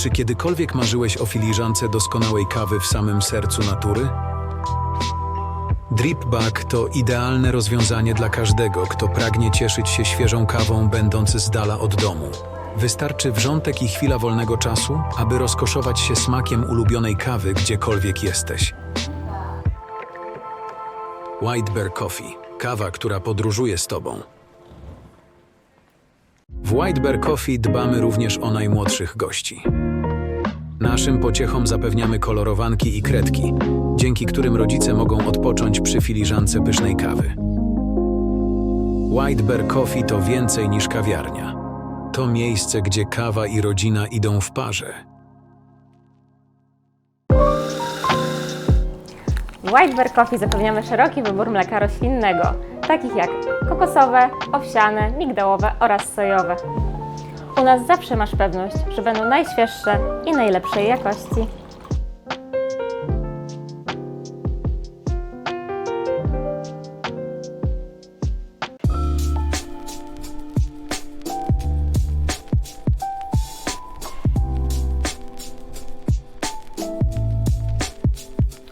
Czy kiedykolwiek marzyłeś o filiżance doskonałej kawy w samym sercu natury? Drip Bag to idealne rozwiązanie dla każdego, kto pragnie cieszyć się świeżą kawą, będąc z dala od domu. Wystarczy wrzątek i chwila wolnego czasu, aby rozkoszować się smakiem ulubionej kawy gdziekolwiek jesteś. White Bear Coffee. Kawa, która podróżuje z Tobą. W White Bear Coffee dbamy również o najmłodszych gości. Naszym pociechom zapewniamy kolorowanki i kredki, dzięki którym rodzice mogą odpocząć przy filiżance pysznej kawy. White Bear Coffee to więcej niż kawiarnia. To miejsce, gdzie kawa i rodzina idą w parze. W White Bear Coffee zapewniamy szeroki wybór mleka roślinnego, takich jak kokosowe, owsiane, migdałowe oraz sojowe. U nas zawsze masz pewność, że będą najświeższe i najlepszej jakości.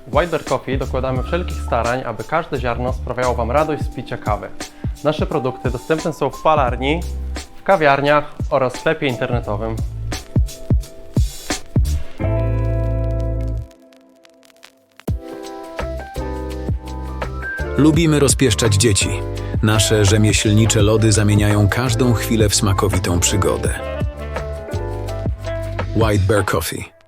W Bear Coffee dokładamy wszelkich starań, aby każde ziarno sprawiało Wam radość z picia kawy. Nasze produkty dostępne są w palarni, w kawiarniach oraz sklepie internetowym. Lubimy rozpieszczać dzieci. Nasze rzemieślnicze lody zamieniają każdą chwilę w smakowitą przygodę. White Bear Coffee.